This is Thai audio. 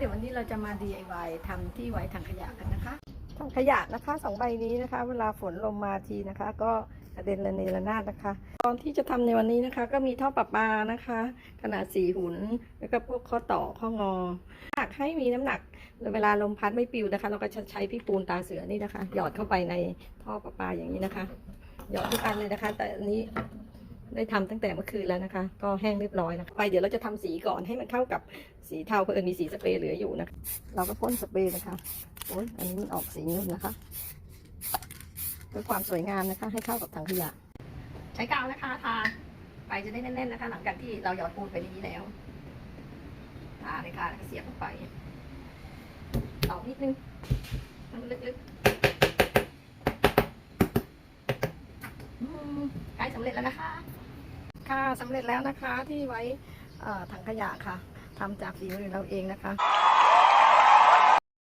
เดี๋ยววันนี้เราจะมา DIY ทำที่ไว้ถังขยะกันนะคะถังขยะนะคะสองใบนี้นะคะ เวลาฝนลงมาทีนะคะ ก็กระเด็นระเนระนาดนะคะ ตอนที่จะทำในวันนี้นะคะ ก็มีท่อประปานะคะ ขนาดสี่หุนแล้วก็พวกข้อต่อข้องออยากให้มีน้ำหนักเวลาลมพัดไม่ปิวนะคะ เราก็จะใช้พี่ปูนตาเสือนี่นะคะ หยอดเข้าไปในท่อประปาอย่างนี้นะคะ หยอดทุกอันเลยนะคะ แต่อันนี้ ได้ทำตั้งแต่เมื่อคืนแล้วนะคะ ก็แห้งเรียบร้อยนะคะไปเดี๋ยวเราจะทำสีก่อนให้มันเข้ากับสีเทาเพราะเอิญมีสีสเปรย์เหลืออยู่นะคะเราก็พ่นสเปรย์นะคะโอ้ยอันนี้มันออกสีเงินนะคะเพื่อความสวยงามนะคะ ให้เข้ากับถังขยะ ใช้กาวนะคะทาไปจะได้แน่นๆนะคะ หลังจากที่เราหยอดปูนไปในนี้แล้วทาเลยค่ะแล้วก็เสียบลงไปตอกนิดนึงให้มันลึกๆอืมใกล้สำเร็จแล้วนะคะ ค่ะสำเร็จแล้วนะคะที่ไว้ถังขยะค่ะทำจากฝีมือเราเองนะคะ